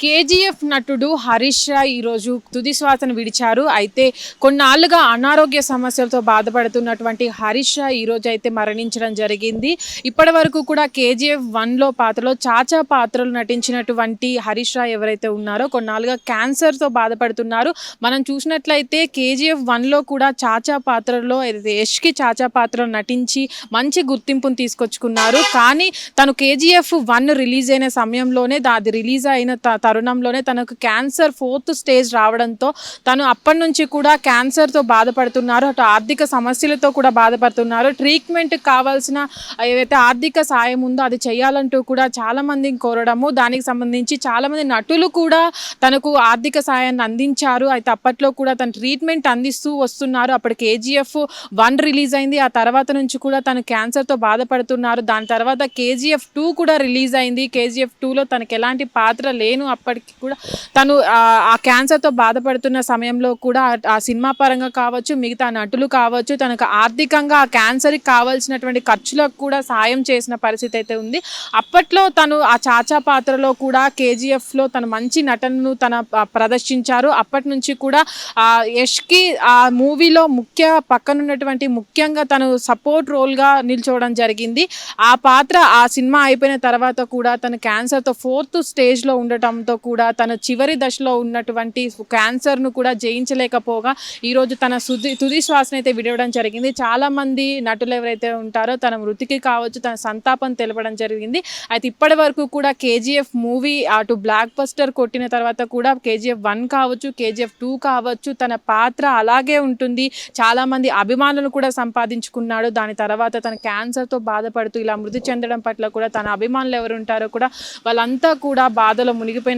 KGF నటుడు హరీష్ రాయ్ ఈరోజు తుది శ్వాసను విడిచారు. అయితే కొన్నాళ్ళుగా అనారోగ్య సమస్యలతో బాధపడుతున్నటువంటి హరీష్ రాయ్ ఈరోజు అయితే మరణించడం జరిగింది. ఇప్పటి వరకు కూడా కేజీఎఫ్ వన్లో పాత్రలో చాచా పాత్రలు నటించినటువంటి హరీష్ రాయ్ ఎవరైతే ఉన్నారో కొన్నాళ్ళుగా క్యాన్సర్తో బాధపడుతున్నారు. మనం చూసినట్లయితే కేజీఎఫ్ వన్లో కూడా చాచా పాత్రలో ఏదైతే యష్కి చాచా పాత్రలో నటించి మంచి గుర్తింపును తీసుకొచ్చుకున్నారు. కానీ తను కేజీఎఫ్ వన్ రిలీజ్ అయిన సమయంలోనే అది రిలీజ్ అయిన త- తరుణంలోనే తనకు క్యాన్సర్ ఫోర్త్ స్టేజ్ రావడంతో తను అప్పటి నుంచి కూడా క్యాన్సర్తో బాధపడుతున్నారు. అటు ఆర్థిక సమస్యలతో కూడా బాధపడుతున్నారు. ట్రీట్మెంట్ కావాల్సిన ఏదైతే ఆర్థిక సాయం ఉందో అది చేయాలంటూ కూడా చాలామందిని కోరడము. దానికి సంబంధించి చాలామంది నటులు కూడా తనకు ఆర్థిక సాయాన్ని అందించారు. అయితే అప్పట్లో కూడా తను ట్రీట్మెంట్ అందిస్తూ వస్తున్నారు. అప్పుడు కేజీఎఫ్ వన్ రిలీజ్ అయింది. ఆ తర్వాత నుంచి కూడా తను క్యాన్సర్తో బాధపడుతున్నారు. దాని తర్వాత కేజీఎఫ్ టూ కూడా రిలీజ్ అయింది. కేజీఎఫ్ టూలో తనకి ఎలాంటి పాత్ర లేను. అప్పటికి కూడా తను ఆ, క్యాన్సర్తో బాధపడుతున్న సమయంలో కూడా ఆ- సినిమా పరంగా కావచ్చు మిగతా నటులు కావచ్చు తనకు ఆర్థికంగా ఆ క్యాన్సర్కి కావాల్సినటువంటి ఖర్చులకు కూడా సాయం చేసిన పరిస్థితి అయితే ఉంది. అప్పట్లో తను ఆ చాచా పాత్రలో కూడా కేజీఎఫ్లో తన మంచి నటనను తన ప్రదర్శించారు. అప్పటి నుంచి కూడా ఆ యష్కి ఆ మూవీలో ముఖ్య పక్కనున్నటువంటి ముఖ్యంగా తను సపోర్ట్ రోల్గా నిల్చోవడం జరిగింది. ఆ పాత్ర ఆ సినిమా అయిపోయిన తర్వాత కూడా తను క్యాన్సర్తో ఫోర్త్ స్టేజ్లో ఉండటంతో కూడా తన చివరి దశలో ఉన్నటువంటి క్యాన్సర్ను కూడా జయించలేకపోగా ఈరోజు తన సుది తుది శ్వాసనైతే విడవడం జరిగింది. చాలామంది నటులు ఎవరైతే ఉంటారో తన మృతికి కావచ్చు తన సంతాపం తెలపడం జరిగింది. అయితే ఇప్పటి వరకు కూడా కేజీఎఫ్ మూవీ అటు బ్లాక్ బస్టర్ కొట్టిన తర్వాత కూడా కేజీఎఫ్ వన్ కావచ్చు కేజీఎఫ్ టూ కావచ్చు తన పాత్ర అలాగే ఉంటుంది. చాలామంది అభిమానులు కూడా సంపాదించుకున్నాడు. దాని తర్వాత తన క్యాన్సర్తో బాధపడుతూ ఇలా మృతి చెందడం పట్ల కూడా తన అభిమానులు ఎవరు ఉంటారో కూడా వాళ్ళంతా కూడా బాధలో మునిగిపోయిన